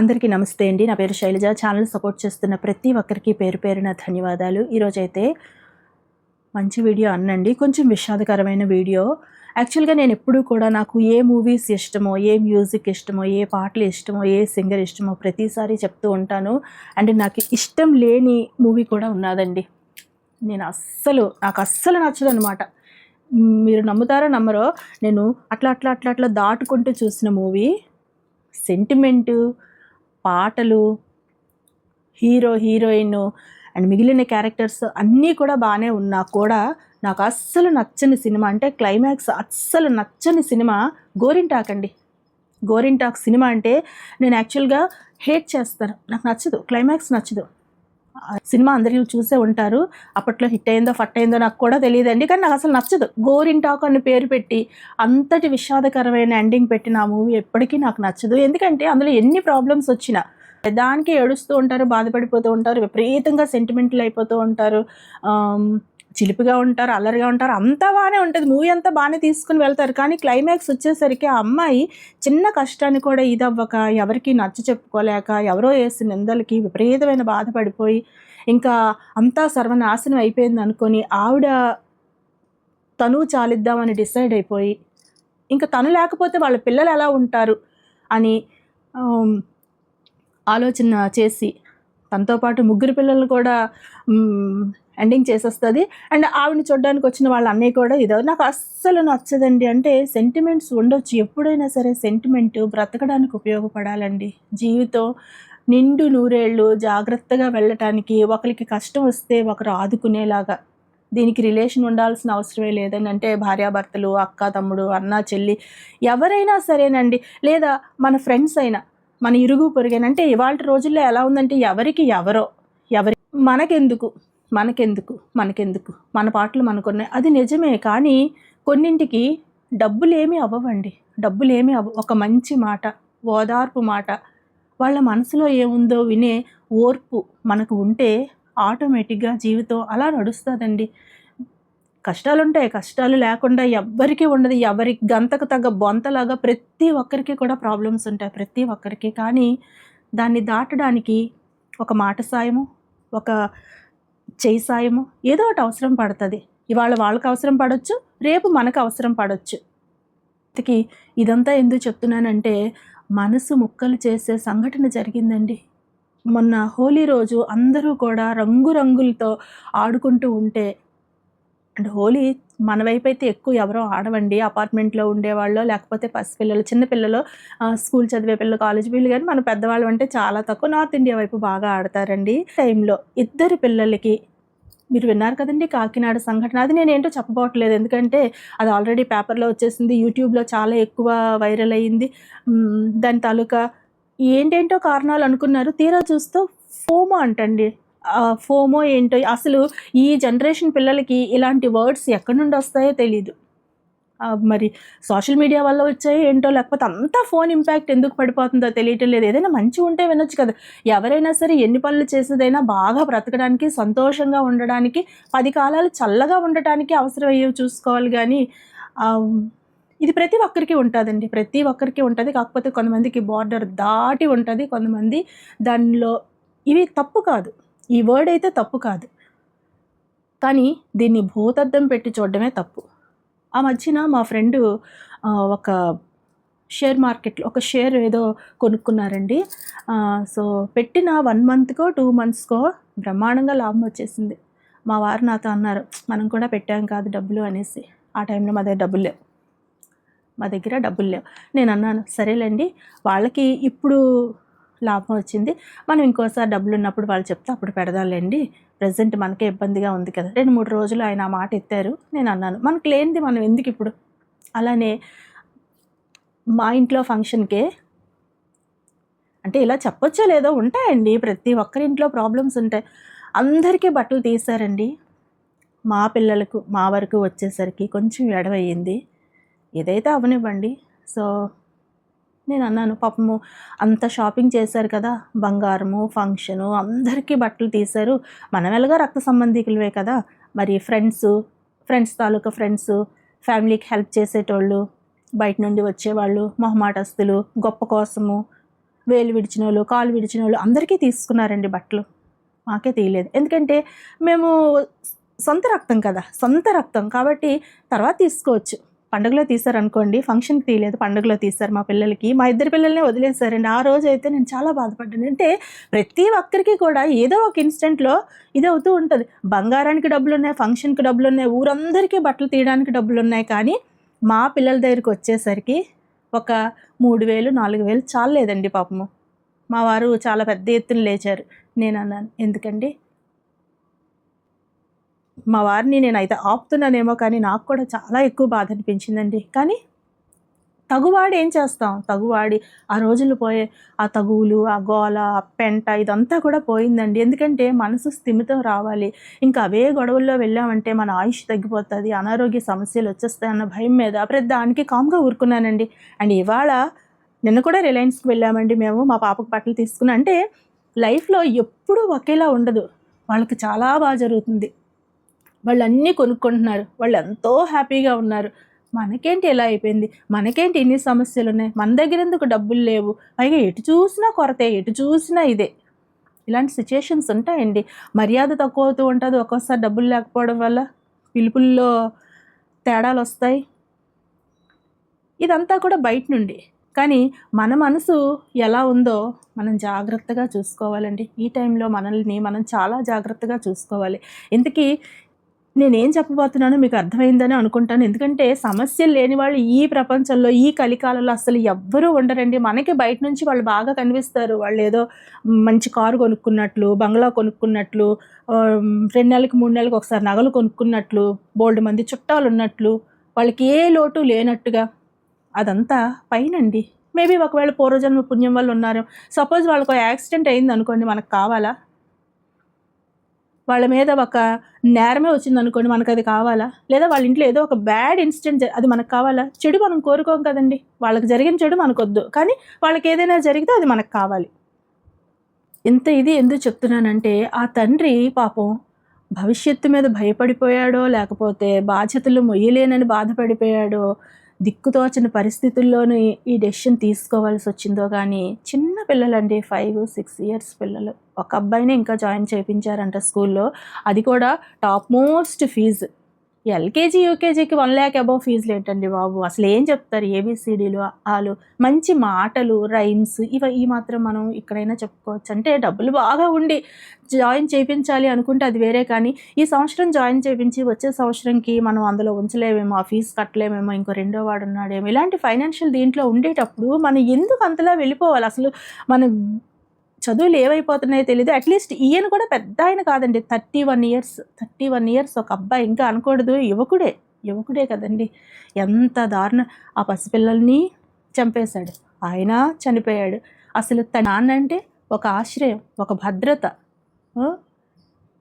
అందరికీ నమస్తే అండి. నా పేరు శైలజ. ఛానల్ సపోర్ట్ చేస్తున్న ప్రతి ఒక్కరికి పేరు పేరున ధన్యవాదాలు. ఈరోజైతే మంచి వీడియో అన్నండి. కొంచెం విషాదకరమైన వీడియో. యాక్చువల్గా నేను ఎప్పుడూ కూడా నాకు ఏ మూవీస్ ఇష్టమో ఏ మ్యూజిక్ ఇష్టమో ఏ పాటలు ఇష్టమో ఏ సింగర్ ఇష్టమో ప్రతిసారి చెప్తూ ఉంటాను. అండ్ నాకు ఇష్టం లేని మూవీ కూడా ఉన్నదండి. నేను అస్సలు నాకు అస్సలు నచ్చదు అనమాట మీరు నమ్ముతారో నమ్మరో నేను అట్లా అట్లా అట్లా అట్లా దాటుకుంటూ చూసిన మూవీ సెంటిమెంటు పాటలు హీరో హీరోయిన్ అండ్ మిగిలిన క్యారెక్టర్స్ అన్నీ కూడా బాగానే ఉన్నా కూడా నాకు అస్సలు నచ్చని సినిమా అంటే క్లైమాక్స్ అస్సలు నచ్చని సినిమా గోరింటాక్ అండి. గోరింటాక్ సినిమా అంటే నేను యాక్చువల్గా హేట్ చేస్తాను. నాకు నచ్చదు. క్లైమాక్స్ నచ్చదు. సినిమా అందరూ చూసే ఉంటారు. అప్పట్లో హిట్ అయిందో ఫట్ అయిందో నాకు కూడా తెలియదండి. కానీ నాకు అసలు నచ్చదు. గోరింటాకు అని పేరు పెట్టి అంతటి విషాదకరమైన ఎండింగ్ పెట్టిన ఆ మూవీ ఎప్పటికీ నాకు నచ్చదు. ఎందుకంటే అందులో ఎన్ని ప్రాబ్లమ్స్ వచ్చినా దానికి ఏడుస్తూ ఉంటారు బాధపడిపోతూ ఉంటారు విపరీతంగా సెంటిమెంటల్ అయిపోతూ ఉంటారు. చిలిపిగా ఉంటారు అల్లరిగా ఉంటారు అంతా బాగానే ఉంటుంది. మూవీ అంతా బాగానే తీసుకుని వెళ్తారు. కానీ క్లైమాక్స్ వచ్చేసరికి ఆ అమ్మాయి చిన్న కష్టాన్ని కూడా ఇదవ్వక ఎవరికి నచ్చ చెప్పుకోలేక ఎవరో వేసిన నిందలకి విపరీతమైన బాధపడిపోయి ఇంకా అంతా సర్వనాశనం అయిపోయింది అనుకొని ఆవిడ తను చాలిద్దామని డిసైడ్ అయిపోయి ఇంకా తను లేకపోతే వాళ్ళ పిల్లలు ఎలా ఉంటారు అని ఆలోచన చేసి తనతో పాటు ముగ్గురు పిల్లలు కూడా ఎండింగ్ చేసేస్తుంది. అండ్ ఆవిడని చూడడానికి వచ్చిన వాళ్ళ అన్నయ్య కూడా ఇదో. నాకు అస్సలు నచ్చదండి. అంటే సెంటిమెంట్స్ ఉండొచ్చు. ఎప్పుడైనా సరే సెంటిమెంట్ బ్రతకడానికి ఉపయోగపడాలండి. జీవితం నిండు నూరేళ్ళు జాగ్రత్తగా వెళ్ళటానికి ఒకరికి కష్టం వస్తే ఒకరు ఆదుకునేలాగా. దీనికి రిలేషన్ ఉండాల్సిన అవసరమే లేదని అంటే భార్యాభర్తలు అక్క తమ్ముడు అన్న చెల్లి ఎవరైనా సరేనండి. లేదా మన ఫ్రెండ్స్ అయినా మన ఇరుగు పొరుగైనా. అంటే ఇవాళ రోజుల్లో ఎలా ఉందంటే ఎవరికి ఎవరో ఎవరి మనకెందుకు? మనకెందుకు? మనకెందుకు? మన పాటలు మనకున్నాయి. అది నిజమే కానీ కొన్నింటికి డబ్బులు ఏమీ అవ్వవండి. డబ్బులేమీ అవ్వ ఒక మంచి మాట ఓదార్పు మాట వాళ్ళ మనసులో ఏముందో వినే ఓర్పు మనకు ఉంటే ఆటోమేటిక్గా జీవితం అలా నడుస్తుందండి. కష్టాలు ఉంటాయి కష్టాలు లేకుండా ఎవ్వరికీ ఉండదు. ఎవరి గంతకు తగ్గ బొంతలాగా ప్రతి ఒక్కరికి కూడా ప్రాబ్లమ్స్ ఉంటాయి. ప్రతి ఒక్కరికి కానీ దాన్ని దాటడానికి ఒక మాట సాయము ఒక చేయి సాయము ఏదో ఒకటి అవసరం పడుతుంది. ఇవాళ వాళ్ళకి అవసరం పడవచ్చు రేపు మనకు అవసరం పడవచ్చు ఇంతకీ ఇదంతా ఎందుకు చెప్తున్నానంటే మనసు ముక్కలు చేసే సంఘటన జరిగిందండి. మొన్న హోలీ రోజు అందరూ కూడా రంగురంగులతో ఆడుకుంటూ ఉంటే అండ్ హోలీ మన వైపు అయితే ఎక్కువ ఎవరో ఆడవండి అపార్ట్మెంట్లో ఉండేవాళ్ళు లేకపోతే పసిపిల్లలు చిన్నపిల్లలు స్కూల్ చదివే పిల్లలు కాలేజ్ పిల్లలు కానీ మన పెద్దవాళ్ళు అంటే చాలా తక్కువ నార్త్ ఇండియా వైపు బాగా ఆడతారండి. టైంలో ఇద్దరు పిల్లలకి మీరు విన్నారు కదండి కాకినాడ సంఘటన. అది నేను ఏంటో చెప్పబోట్లేదు ఎందుకంటే అది ఆల్రెడీ పేపర్లో వచ్చేసింది యూట్యూబ్లో చాలా ఎక్కువ వైరల్ అయ్యింది దాని తాలూకా ఏంటేంటో కారణాలు అనుకున్నారు. తీరా చూస్తూ ఫోమో అంటండి. ఫోమో ఏంటో అసలు ఈ జనరేషన్ పిల్లలకి ఇలాంటి వర్డ్స్ ఎక్కడి నుండి వస్తాయో తెలీదు. మరి సోషల్ మీడియా వల్ల వచ్చాయో ఏంటో లేకపోతే అంతా ఫోన్ ఇంపాక్ట్ ఎందుకు పడిపోతుందో తెలియటం లేదు. ఏదైనా మంచి ఉంటే వినొచ్చు కదా. ఎవరైనా సరే ఎన్ని పనులు చేసేదైనా బాగా బ్రతకడానికి సంతోషంగా ఉండడానికి పది కాలాలు చల్లగా ఉండటానికి అవసరమయ్యేవి చూసుకోవాలి కానీ ఇది ప్రతి ఒక్కరికి ఉంటుందండి. ప్రతి ఒక్కరికి ఉంటుంది. కాకపోతే కొంతమందికి బార్డర్ దాటి ఉంటుంది. కొంతమంది దానిలో ఇవి తప్పు కాదు. ఈ వర్డ్ అయితే తప్పు కాదు. కానీ దీన్ని భూతద్దం పెట్టి చూడడమే తప్పు. ఆ మధ్యన మా ఫ్రెండ్ ఒక షేర్ మార్కెట్లో ఒక షేర్ ఏదో కొనుక్కున్నారండి. సో పెట్టిన వన్ మంత్కో టూ మంత్స్కో బ్రహ్మాండంగా లాభం వచ్చేసింది. మా వారు నాతో అన్నారు మనం కూడా పెట్టాం కాదు డబ్బులు అనేసి. ఆ టైంలో మా దగ్గర డబ్బులు లేవు. మా దగ్గర డబ్బులు లేవు. నేను అన్నాను సరేలేండి వాళ్ళకి ఇప్పుడు లాభం వచ్చింది. మనం ఇంకోసారి డబ్బులు ఉన్నప్పుడు వాళ్ళు చెప్తే అప్పుడు పెడదాంలేండి. ప్రజెంట్ మనకే ఇబ్బందిగా ఉంది కదా. రెండు మూడు రోజులు ఆయన ఆ మాట ఎత్తారు. నేను అన్నాను మనకు లేనిది మనం ఎందుకు ఇప్పుడు? అలానే మా ఇంట్లో ఫంక్షన్కే అంటే ఇలా చెప్పొచ్చో లేదో ఉంటాయండి. ప్రతి ఒక్కరి ఇంట్లో ప్రాబ్లమ్స్ ఉంటాయి. అందరికీ బట్టలు తీశారండి మా పిల్లలకు మా వరకు వచ్చేసరికి కొంచెం ఎడవయ్యింది. ఏదైతే అవనివ్వండి. సో నేను అన్నాను పాపము అంత షాపింగ్ చేశారు కదా బంగారము ఫంక్షను అందరికీ బట్టలు తీశారు. మనం ఎలాగా రక్త సంబంధికులవే కదా మరి ఫ్రెండ్స్ ఫ్రెండ్స్ తాలూకా ఫ్రెండ్స్ ఫ్యామిలీకి హెల్ప్ చేసేటోళ్ళు బయట నుండి వచ్చేవాళ్ళు మొహమాటస్తులు గొప్ప కోసము వేలు విడిచిన వాళ్ళు కాలు విడిచిన వాళ్ళు అందరికీ తీసుకున్నారండి బట్టలు. మాకే తీయలేదు. ఎందుకంటే మేము సొంత రక్తం కదా సొంత రక్తం కాబట్టి తర్వాత తీసుకోవచ్చు. పండుగలో తీశారు అనుకోండి ఫంక్షన్కి తీయలేదు పండుగలో తీశారు మా పిల్లలకి. మా ఇద్దరు పిల్లల్ని వదిలేశారండి. ఆ రోజు అయితే నేను చాలా బాధపడ్డాను. అంటే ప్రతి ఒక్కరికి కూడా ఏదో ఒక ఇన్స్టెంట్లో ఇది అవుతూ ఉంటుంది. బంగారానికి డబ్బులు ఉన్నాయి ఫంక్షన్కి డబ్బులు ఉన్నాయి ఊరందరికీ బట్టలు తీయడానికి డబ్బులు ఉన్నాయి కానీ మా పిల్లల దగ్గరికి వచ్చేసరికి ఒక మూడు వేలు నాలుగు వేలు చాలేదండి పాపము. మా వారు చాలా పెద్ద ఎత్తున లేచారు. నేను అన్నాను ఎందుకండి? మా వారిని నేను అయితే ఆపుతున్నానేమో కానీ నాకు కూడా చాలా ఎక్కువ బాధ అనిపించిందండి. కానీ తగువాడి ఏం చేస్తాం? తగువాడి ఆ రోజులు పోయే ఆ తగువులు ఆ గోల ఆ పెంట ఇదంతా కూడా పోయిందండి. ఎందుకంటే మనసు స్థిమితం రావాలి. ఇంకా అవే గొడవల్లో వెళ్ళామంటే మన ఆయుష్ తగ్గిపోతుంది అనారోగ్య సమస్యలు వచ్చేస్తాయి అన్న భయం మీద ప్రతి దానికి కామ్గా ఊరుకున్నానండి. అండ్ ఇవాళ నిన్న కూడా రిలయన్స్కి వెళ్ళామండి మేము మా పాపకు బట్టలు తీసుకున్నా అంటే లైఫ్లో ఎప్పుడూ ఒకేలా ఉండదు. వాళ్ళకి చాలా బాగా జరుగుతుంది. వాళ్ళు అన్నీ కొనుక్కుంటున్నారు. వాళ్ళు ఎంతో హ్యాపీగా ఉన్నారు. మనకేంటి ఎలా అయిపోయింది? మనకేంటి ఇన్ని సమస్యలు ఉన్నాయి మన దగ్గర ఎందుకు డబ్బులు లేవు? పైగా ఎటు చూసినా కొరతే ఎటు చూసినా ఇదే. ఇలాంటి సిచ్యుయేషన్స్ ఉంటాయండి. మర్యాద తక్కువ అవుతూ ఉంటుంది. ఒక్కోసారి డబ్బులు లేకపోవడం వల్ల పిలుపుల్లో తేడాలు వస్తాయి. ఇదంతా కూడా బయట నుండి. కానీ మన మనసు ఎలా ఉందో మనం జాగ్రత్తగా చూసుకోవాలండి. ఈ టైంలో మనల్ని మనం చాలా జాగ్రత్తగా చూసుకోవాలి. ఇంతకీ నేనేం చెప్పబోతున్నానో మీకు అర్థమైందని అనుకుంటాను. ఎందుకంటే సమస్యలు లేని వాళ్ళు ఈ ప్రపంచంలో ఈ కలికాలంలో అసలు ఎవ్వరూ ఉండరండి. మనకి బయట నుంచి వాళ్ళు బాగా కనిపిస్తారు. వాళ్ళు ఏదో మంచి కారు కొనుక్కున్నట్లు బంగ్లా కొనుక్కున్నట్లు రెండు నెలలకు మూడు నెలలకు ఒకసారి నగలు కొనుక్కున్నట్లు బోల్డ్ మంది చుట్టాలు ఉన్నట్లు వాళ్ళకి ఏ లోటు లేనట్టుగా. అదంతా పైనండి. మేబీ ఒకవేళ పూర్వజన్మ పుణ్యం వల్ల ఉన్నారు. సపోజ్ వాళ్ళకు యాక్సిడెంట్ అయింది అనుకోండి మనకు కావాలా? వాళ్ళ మీద ఒక నేరమే వచ్చింది అనుకోండి మనకు అది కావాలా? లేదా వాళ్ళ ఇంట్లో ఏదో ఒక బ్యాడ్ ఇన్సిడెంట్ అది మనకు కావాలా? చెడు మనం కోరుకోం కదండి. వాళ్ళకి జరిగిన చెడు మనకొద్దు. కానీ వాళ్ళకి ఏదైనా జరిగితే అది మనకు కావాలి. ఇంత ఇది ఎందుకు చెప్తున్నానంటే ఆ తండ్రి పాపం భవిష్యత్తు మీద భయపడిపోయాడో లేకపోతే బాధ్యతలు మొయ్యలేనని బాధపడిపోయాడో దిక్కుతోచని పరిస్థితుల్లోనూ ఈ డెసిషన్ తీసుకోవాల్సి వచ్చిందో కానీ చిన్న పిల్లలండి ఫైవ్ సిక్స్ ఇయర్స్ పిల్లలు. ఒక అబ్బాయిని ఇంకా జాయిన్ చేయించారంట స్కూల్లో. అది కూడా టాప్ మోస్ట్ ఫీజు ఎల్కేజీ యూకేజీకి వన్ ల్యాక్ అబౌవ్ ఫీజులు ఏంటండి బాబు. అసలు ఏం చెప్తారు? ఏబిసిడీలు ఆలు మంచి మాటలు రైమ్స్ ఇవ ఈ మాత్రం మనం ఇక్కడైనా చెప్పుకోవచ్చు. అంటే డబ్బులు బాగా ఉండి జాయిన్ చేయించాలి అనుకుంటే అది వేరే కానీ ఈ సంవత్సరం జాయిన్ చేయించి వచ్చే సంవత్సరంకి మనం అందులో ఉంచలేమేమో ఆ ఫీజు కట్టలేమేమో ఇంకో రెండో వాడు ఉన్నాడేమో. ఇలాంటి ఫైనాన్షియల్ దీంట్లో ఉండేటప్పుడు మనం ఎందుకు అంతలా వెళ్ళిపోవాలి? అసలు మన చదువులు ఏమైపోతున్నాయో తెలియదు అట్లీస్ట్ ఈయన కూడా పెద్ద ఆయన కాదండి. Thirty one years thirty one years ఒక అబ్బాయి. ఇంకా అనకూడదు యువకుడే యువకుడే కదండి. ఎంత దారుణ. ఆ పసిపిల్లల్ని చంపేశాడు. ఆయన చనిపోయాడు. అసలు తన నాన్న అంటే ఒక ఆశ్రయం ఒక భద్రత.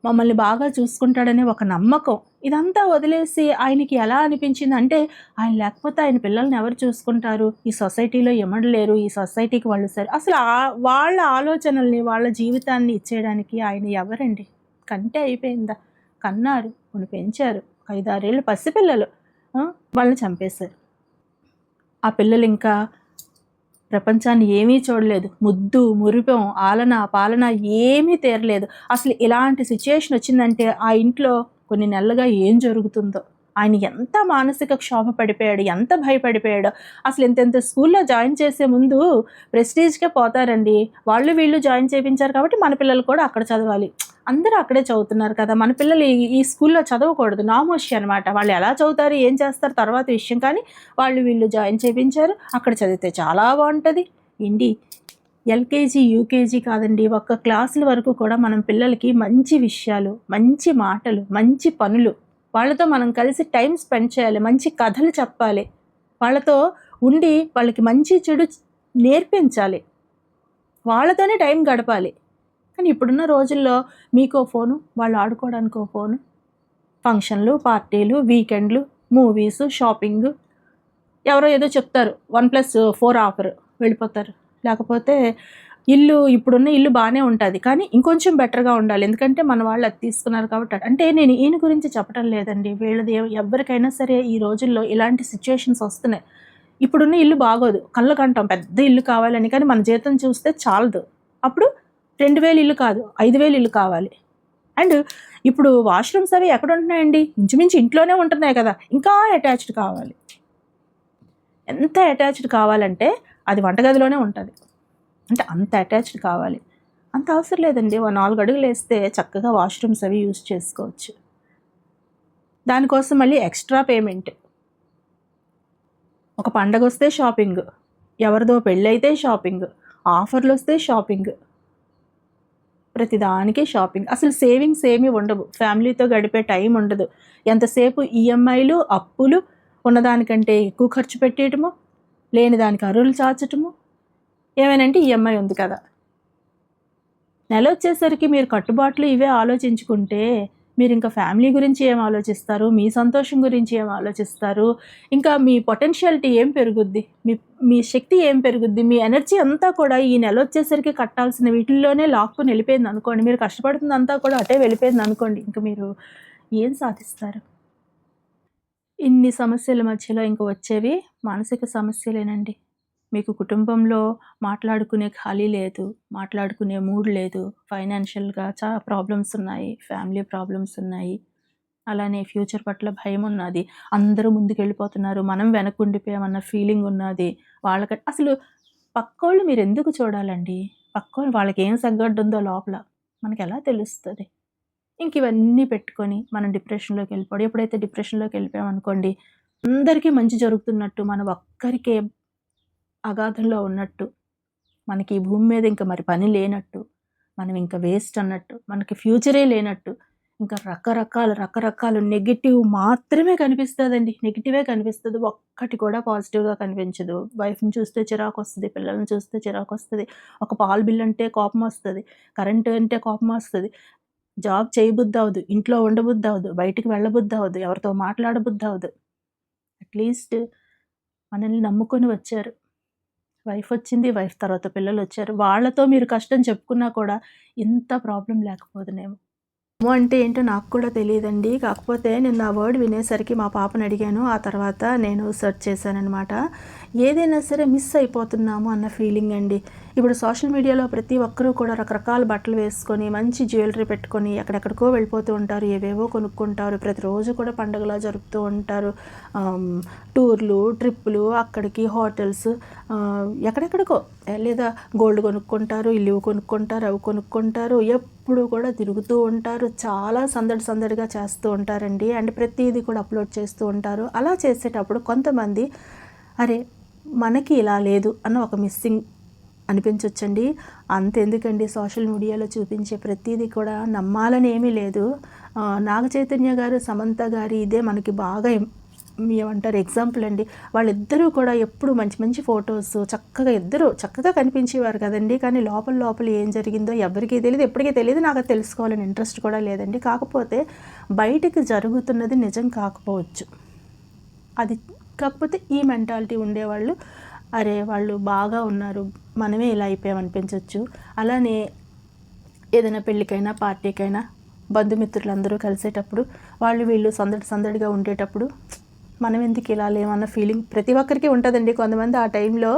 మమ్మల్ని బాగా చూసుకుంటాడనే ఒక నమ్మకం. ఇదంతా వదిలేసి ఆయనకి ఎలా అనిపించింది అంటే ఆయన లేకపోతే ఆయన పిల్లల్ని ఎవరు చూసుకుంటారు? ఈ సొసైటీలో ఎమడలేరు ఈ సొసైటీకి వాళ్ళు సరే అసలు వాళ్ళ ఆలోచనల్ని వాళ్ళ జీవితాన్ని ఇచ్చేయడానికి ఆయన ఎవరండి? కంటే అయిపోయిందా? కన్నారు కొన్ని పెంచారు. ఒక ఐదారేళ్ళు పసిపిల్లలు. వాళ్ళని చంపేశారు. ఆ పిల్లలు ఇంకా ప్రపంచాన్ని ఏమీ చూడలేదు. ముద్దు మురిపం ఆలన పాలన ఏమీ తీరలేదు. అసలు ఇలాంటి సిచ్యుయేషన్ వచ్చిందంటే ఆ ఇంట్లో కొన్ని నెలలుగా ఏం జరుగుతుందో? ఆయన ఎంత మానసిక క్షోభ పడిపోయాడు ఎంత భయపడిపోయాడు? అసలు ఇంతెంత స్కూల్లో జాయిన్ చేసే ముందు ప్రెస్టీజ్కే పోతారండి. వాళ్ళు వీళ్ళు జాయిన్ చేయించారు కాబట్టి మన పిల్లలు కూడా అక్కడ చదవాలి. అందరూ అక్కడే చదువుతున్నారు కదా. మన పిల్లలు ఈ- స్కూల్లో చదవకూడదు. నామోషి అనమాట వాళ్ళు ఎలా చదువుతారు ఏం చేస్తారు తర్వాత విషయం. కానీ వాళ్ళు వీళ్ళు జాయిన్ చేయించారు. అక్కడ చదివితే చాలా బాగుంటుంది. ఇండి ఎల్కేజీ యూకేజీ కాదండి. ఒక్క క్లాసుల వరకు కూడా మనం పిల్లలకి మంచి విషయాలు మంచి మాటలు మంచి పనులు వాళ్ళతో మనం కలిసి టైం స్పెండ్ చేయాలి మంచి కథలు చెప్పాలి వాళ్ళతో ఉండి వాళ్ళకి మంచి చెడు నేర్పించాలి. వాళ్ళతోనే టైం గడపాలి. కానీ ఇప్పుడున్న రోజుల్లో మీకో ఫోను వాళ్ళు ఆడుకోవడానికి ఓ ఫోను ఫంక్షన్లు పార్టీలు వీకెండ్లు మూవీస్ షాపింగ్ ఎవరో ఏదో చెప్తారు. వన్ ప్లస్ ఫోర్ ఆఫర్ వెళ్ళిపోతారు. లేకపోతే ఇల్లు ఇప్పుడున్న ఇల్లు బాగానే ఉంటుంది కానీ ఇంకొంచెం బెటర్గా ఉండాలి. ఎందుకంటే మన వాళ్ళు అది తీసుకున్నారు కాబట్టి అంటే నేను ఈయన గురించి చెప్పడం లేదండి. వీళ్ళది ఎవరికైనా సరే ఈ రోజుల్లో ఇలాంటి సిచ్యువేషన్స్ వస్తున్నాయి. ఇప్పుడున్న ఇల్లు బాగోదు. కళ్ళకంటాం పెద్ద ఇల్లు కావాలని కానీ మన జీతం చూస్తే చాలదు. అప్పుడు రెండు వేలు ఇల్లు కాదు ఐదు వేలు ఇల్లు కావాలి. అండ్ ఇప్పుడు వాష్రూమ్స్ అవి ఎక్కడ ఉంటున్నాయండి? ఇంచుమించు ఇంట్లోనే ఉంటున్నాయి కదా ఇంకా అటాచ్డ్ కావాలి. ఎంత అటాచ్డ్ కావాలంటే అది వంటగదిలోనే ఉంటుంది. అంటే అంత అటాచ్డ్ కావాలి. అంత అవసరం లేదండి ఓ నాలుగు అడుగులు వేస్తే చక్కగా వాష్రూమ్స్ అవి యూజ్ చేసుకోవచ్చు. దానికోసం మళ్ళీ ఎక్స్ట్రా పేమెంట్. ఒక పండగ వస్తే షాపింగ్ ఎవరిదో పెళ్ళైతే షాపింగ్ ఆఫర్లు వస్తే షాపింగ్. ప్రతిదానికి షాపింగ్. అసలు సేవింగ్స్ ఏమీ ఉండవు. ఫ్యామిలీతో గడిపే టైం ఉండదు. ఎంతసేపు ఈఎంఐలు అప్పులు ఉన్నదానికంటే ఎక్కువ ఖర్చు పెట్టేయటము లేని దానికి అరువులు చాచటము ఏమైనంటే ఈఎంఐ ఉంది కదా. నెల వచ్చేసరికి మీరు కట్టుబాట్లు ఇవే ఆలోచించుకుంటే మీరు ఇంకా ఫ్యామిలీ గురించి ఏం ఆలోచిస్తారు? మీ సంతోషం గురించి ఏం ఆలోచిస్తారు? ఇంకా మీ పొటెన్షియాలిటీ ఏం పెరుగుద్ది? మీ మీ శక్తి ఏం పెరుగుద్ది? మీ ఎనర్జీ అంతా కూడా ఈ నెల వచ్చేసరికి కట్టాల్సిన వీటిల్లోనే లాక్కుని వెళ్ళిపోయింది అనుకోండి. మీరు కష్టపడుతుంది అంతా కూడా అటే వెళ్ళిపోయింది అనుకోండి. ఇంకా మీరు ఏం సాధిస్తారు? ఇన్ని సమస్యల మధ్యలో ఇంక వచ్చేవి మానసిక సమస్యలేనండి. మీకు కుటుంబంలో మాట్లాడుకునే ఖాళీ లేదు మాట్లాడుకునే మూడ్ లేదు ఫైనాన్షియల్గా చాలా ప్రాబ్లమ్స్ ఉన్నాయి ఫ్యామిలీ ప్రాబ్లమ్స్ ఉన్నాయి అలానే ఫ్యూచర్ పట్ల భయం ఉన్నది అందరూ ముందుకెళ్ళిపోతున్నారు మనం వెనకుండిపోయామన్న ఫీలింగ్ ఉన్నది వాళ్ళక అసలు పక్కోళ్ళు మీరు ఎందుకు చూడాలండి? పక్కోళ్ళు వాళ్ళకి ఏం సగ్గడ్డు ఉందో లోపల మనకి ఎలా తెలుస్తుంది? ఇంక ఇవన్నీ పెట్టుకొని మనం డిప్రెషన్లోకి వెళ్ళిపోవడం ఎప్పుడైతే డిప్రెషన్లోకి వెళ్ళిపోయామనుకోండి అందరికీ మంచి జరుగుతున్నట్టు మనం ఒక్కరికే అగాధంలో ఉన్నట్టు మనకి ఈ భూమి మీద ఇంకా మరి పని లేనట్టు మనం ఇంకా వేస్ట్ అన్నట్టు మనకి ఫ్యూచరే లేనట్టు ఇంకా రకరకాల రకరకాల నెగిటివ్ మాత్రమే కనిపిస్తుందండి. నెగిటివే కనిపిస్తుంది ఒక్కటి కూడా పాజిటివ్గా కనిపించదు. వైఫ్ని చూస్తే చిరాకు వస్తుంది పిల్లల్ని చూస్తే చిరాకు వస్తుంది ఒక పాలు బిల్ అంటే కోపం వస్తుంది కరెంటు అంటే కోపం వస్తుంది. జాబ్ చేయబుద్ధి అవ్వదు ఇంట్లో ఉండబుద్ధి అవ్వదు బయటికి వెళ్ళబుద్ధి అవ్వదు ఎవరితో మాట్లాడబుద్ధి అవ్వదు. అట్లీస్ట్ మనల్ని నమ్ముకొని వచ్చారు. వైఫ్ వచ్చింది వైఫ్ తర్వాత పిల్లలు వచ్చారు. వాళ్ళతో మీరు కష్టం చెప్పుకున్నా కూడా ఇంత ప్రాబ్లం లేకపోదునేమో అమ్మో అంటే ఏంటో నాకు కూడా తెలియదండి. కాకపోతే నేను ఆ వర్డ్ వినేసరికి మా పాపని అడిగాను. ఆ తర్వాత నేను సెర్చ్ చేశానమాట ఏదైనా సరే మిస్ అయిపోతున్నాము అన్న ఫీలింగ్ అండి. ఇప్పుడు సోషల్ మీడియాలో ప్రతి ఒక్కరూ కూడా రకరకాల బట్టలు వేసుకొని మంచి జ్యువెలరీ పెట్టుకొని ఎక్కడెక్కడికో వెళ్ళిపోతూ ఉంటారు. ఏవేవో కొనుక్కుంటారు. ప్రతిరోజు కూడా పండుగలా జరుపుతూ ఉంటారు. టూర్లు ట్రిప్పులు అక్కడికి హోటల్స్ ఎక్కడెక్కడికో. లేదా గోల్డ్ కొనుక్కుంటారు ఇల్లు కొనుక్కుంటారు అవి కొనుక్కుంటారు. ఎప్పుడు కూడా తిరుగుతూ ఉంటారు. చాలా సందడి సందడిగా చేస్తూ ఉంటారండి. అండ్ ప్రతిదీ కూడా అప్లోడ్ చేస్తూ ఉంటారు. అలా చేసేటప్పుడు కొంతమంది అరే మనకి ఇలా లేదు అన్న ఒక మిస్సింగ్ అనిపించవచ్చండి అంతెందుకండి సోషల్ మీడియాలో చూపించే ప్రతిదీ కూడా నమ్మాలని ఏమీ లేదు. నాగ చైతన్య గారు సమంత గారి ఇదే మనకి బాగా ఏమంటారు ఎగ్జాంపుల్ అండి. వాళ్ళిద్దరూ కూడా ఎప్పుడు మంచి మంచి ఫొటోస్ చక్కగా ఇద్దరు చక్కగా కనిపించేవారు కదండి. కానీ లోపల లోపల ఏం జరిగిందో ఎవరికీ తెలియదు ఎప్పటికీ తెలియదు నాకు తెలుసుకోవాలని ఇంట్రెస్ట్ కూడా లేదండి. కాకపోతే బయటికి జరుగుతున్నది నిజం కాకపోవచ్చు. అది కాకపోతే ఈ మెంటాలిటీ ఉండేవాళ్ళు. అరే వాళ్ళు బాగా ఉన్నారు మనమే ఇలా అయిపోయామనిపించవచ్చు అలానే ఏదైనా పెళ్ళికైనా పార్టీకైనా బంధుమిత్రులందరూ కలిసేటప్పుడు వాళ్ళు వీళ్ళు సందడి సందడిగా ఉండేటప్పుడు మనం ఎందుకు ఇలా లేమన్న ఫీలింగ్ ప్రతి ఒక్కరికి ఉంటుందండి. కొంతమంది ఆ టైంలో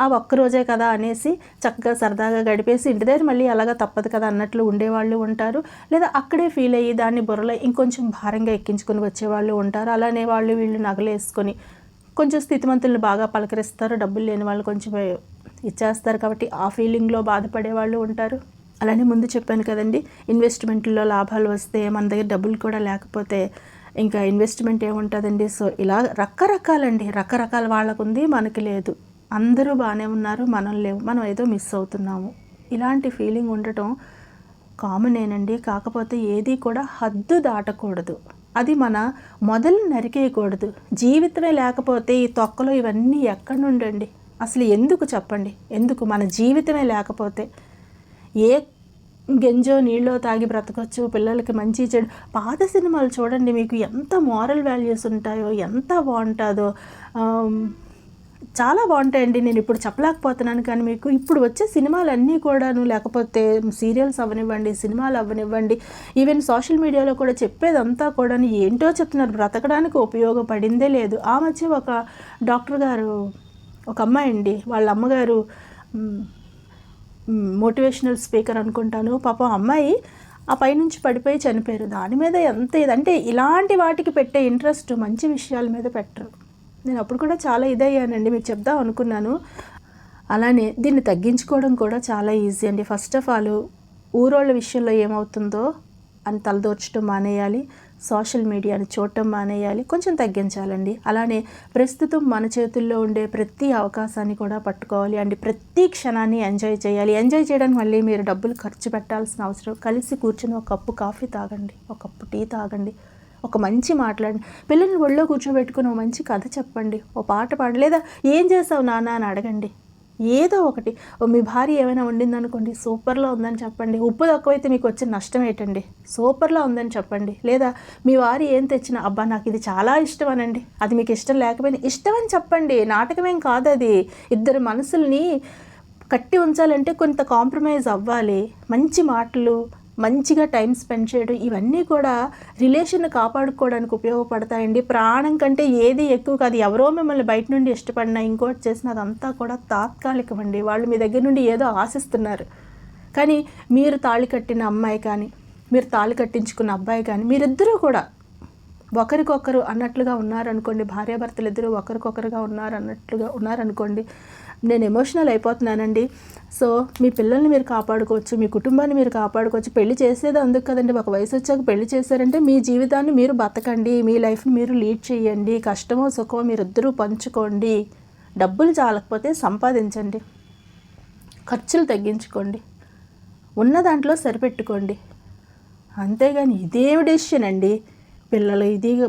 ఆ ఒక్క రోజే కదా అనేసి చక్కగా సరదాగా గడిపేసి ఇంటి దగ్గర మళ్ళీ అలాగా తప్పదు కదా అన్నట్లు ఉండేవాళ్ళు ఉంటారు. లేదా అక్కడే ఫీల్ అయ్యి దాన్ని బుర్రలో ఇంకొంచెం భారంగా ఎక్కించుకొని వచ్చేవాళ్ళు ఉంటారు. అలానే వాళ్ళు వీళ్ళు నగలేసుకొని కొంచెం స్థితిమంతులను బాగా పలకరిస్తారు. డబ్బులు లేని వాళ్ళు కొంచెం ఇచ్చేస్తారు కాబట్టి ఆ ఫీలింగ్లో బాధపడే వాళ్ళు ఉంటారు. అలానే ముందు చెప్పాను కదండి ఇన్వెస్ట్మెంట్లో లాభాలు వస్తే మన దగ్గర డబ్బులు కూడా లేకపోతే ఇంకా ఇన్వెస్ట్మెంట్ ఏముంటుందండి? సో ఇలా రకరకాలండి రకరకాల వాళ్ళకు ఉంది మనకి లేదు. అందరూ బాగానే ఉన్నారు మనం లేవు మనం ఏదో మిస్ అవుతున్నాము. ఇలాంటి ఫీలింగ్ ఉండటం కామనేనండి కాకపోతే ఏది కూడా హద్దు దాటకూడదు. అది మన మొదలు నరికేయకూడదు. జీవితమే లేకపోతే ఈ తొక్కలో ఇవన్నీ ఎక్కడి నుండండి? అసలు ఎందుకు చెప్పండి? ఎందుకు మన జీవితమే లేకపోతే? ఏ గెంజో నీళ్ళో తాగి బ్రతకొచ్చు? పిల్లలకి మంచి చెడు? పాత సినిమాలు చూడండి మీకు ఎంత మారల్ వాల్యూస్ ఉంటాయో ఎంత బాగుంటుందో చాలా బాగుంటాయండి. నేను ఇప్పుడు చెప్పలేకపోతున్నాను కానీ మీకు ఇప్పుడు వచ్చే సినిమాలన్నీ కూడాను లేకపోతే సీరియల్స్ అవ్వనివ్వండి సినిమాలు అవ్వనివ్వండి ఈవెన్ సోషల్ మీడియాలో కూడా చెప్పేదంతా కూడా ఏంటో చెప్తున్నారు. బ్రతకడానికి ఉపయోగపడిందే లేదు. ఆ మధ్య ఒక డాక్టర్ గారు ఒక అమ్మాయి అండి వాళ్ళ అమ్మగారు మోటివేషనల్ స్పీకర్ అనుకుంటాను. పాపం అమ్మాయి ఆ పైనుంచి పడిపోయి చనిపోయారు. దాని మీద ఎంత ఇదంటే ఇలాంటి వాటికి పెట్టే ఇంట్రెస్ట్ మంచి విషయాల మీద పెట్టరు. నేను అప్పుడు కూడా చాలా ఇదయ్యానండి మీకు చెప్దాం అనుకున్నాను. అలానే దీన్ని తగ్గించుకోవడం కూడా చాలా ఈజీ అండి. ఫస్ట్ ఆఫ్ ఆల్ ఊరోళ్ళ విషయంలో ఏమవుతుందో అని తలదోర్చడం మానేయాలి సోషల్ మీడియాని చూడటం మానేయాలి కొంచెం తగ్గించాలండి. అలానే ప్రస్తుతం మన చేతుల్లో ఉండే ప్రతి అవకాశాన్ని కూడా పట్టుకోవాలి అండ్ ప్రతి క్షణాన్ని ఎంజాయ్ చేయాలి. ఎంజాయ్ చేయడానికి మళ్ళీ మీరు డబ్బులు ఖర్చు పెట్టాల్సిన అవసరం. కలిసి కూర్చుని ఒక కప్పు కాఫీ తాగండి ఒక కప్పు టీ తాగండి. ఒక మంచి మాట్లాడి పిల్లల్ని ఒళ్ళో కూర్చోబెట్టుకుని ఒక మంచి కథ చెప్పండి ఓ పాట పాడు లేదా ఏం చేసావు నాన్న అని అడగండి. ఏదో ఒకటి. ఓ మీ భార్య ఏమైనా వండిందనుకోండి సూపర్లో ఉందని చెప్పండి. ఉప్పు తక్కువైతే మీకు వచ్చిన నష్టం ఏంటండి? సూపర్లో ఉందని చెప్పండి. లేదా మీ వారు ఏం తెచ్చినా అబ్బా నాకు ఇది చాలా ఇష్టం అనండి అది మీకు ఇష్టం లేకపోయినా ఇష్టం అని చెప్పండి. నాటకమేం కాదు అది ఇద్దరు మనసుల్ని కట్టి ఉంచాలంటే కొంత కాంప్రమైజ్ అవ్వాలి. మంచి మాటలు మంచిగా టైం స్పెండ్ చేయడం ఇవన్నీ కూడా రిలేషన్ కాపాడుకోవడానికి ఉపయోగపడతాయండి. ప్రాణం కంటే ఏది ఎక్కువ కాదు ఎవరో మిమ్మల్ని బయట నుండి ఇష్టపడినా ఇంకోటి చేసిన అదంతా కూడా తాత్కాలికం అండి వాళ్ళు మీ దగ్గర నుండి ఏదో ఆశిస్తున్నారు. కానీ మీరు తాళి కట్టిన అమ్మాయి కానీ మీరు తాళి కట్టించుకున్న అబ్బాయి కానీ మీరిద్దరూ కూడా ఒకరికొకరు అన్నట్లుగా ఉన్నారనుకోండి భార్యాభర్తలు ఇద్దరు ఒకరికొకరుగా ఉన్నారు అన్నట్లుగా ఉన్నారనుకోండి నేను ఎమోషనల్ అయిపోతున్నానండి. సో మీ పిల్లల్ని మీరు కాపాడుకోవచ్చు మీ కుటుంబాన్ని మీరు కాపాడుకోవచ్చు. పెళ్ళి చేసేది అందుకు కదండి. ఒక వయసు వచ్చాక పెళ్ళి చేశారంటే మీ జీవితాన్ని మీరు బతకండి. మీ లైఫ్ని మీరు లీడ్ చేయండి. కష్టమో సుఖమో మీరు ఇద్దరూ పంచుకోండి. డబ్బులు చాలకపోతే సంపాదించండి. ఖర్చులు తగ్గించుకోండి. ఉన్న దాంట్లో సరిపెట్టుకోండి. అంతేగాని ఇదేమి డెసిషన్ అండి. పిల్లలు ఇది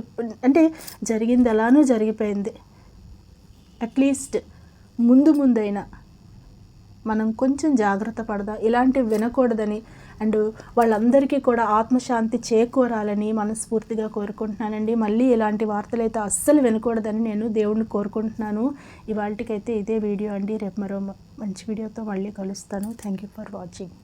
అంటే జరిగింది ఎలానూ జరిగిపోయింది. అట్లీస్ట్ ముందు ముందైనా మనం కొంచెం జాగ్రత్త పడదాం ఇలాంటివి వినకూడదని అండ్ వాళ్ళందరికీ కూడా ఆత్మశాంతి చేకూరాలని మనస్ఫూర్తిగా కోరుకుంటున్నానండి. మళ్ళీ ఇలాంటి వార్తలు అయితే అస్సలు వినకూడదని నేను దేవుణ్ణి కోరుకుంటున్నాను. ఇవాళకైతే ఇదే వీడియో అండి. రేపు మరో మంచి వీడియోతో మళ్ళీ కలుస్తాను. Thank you for watching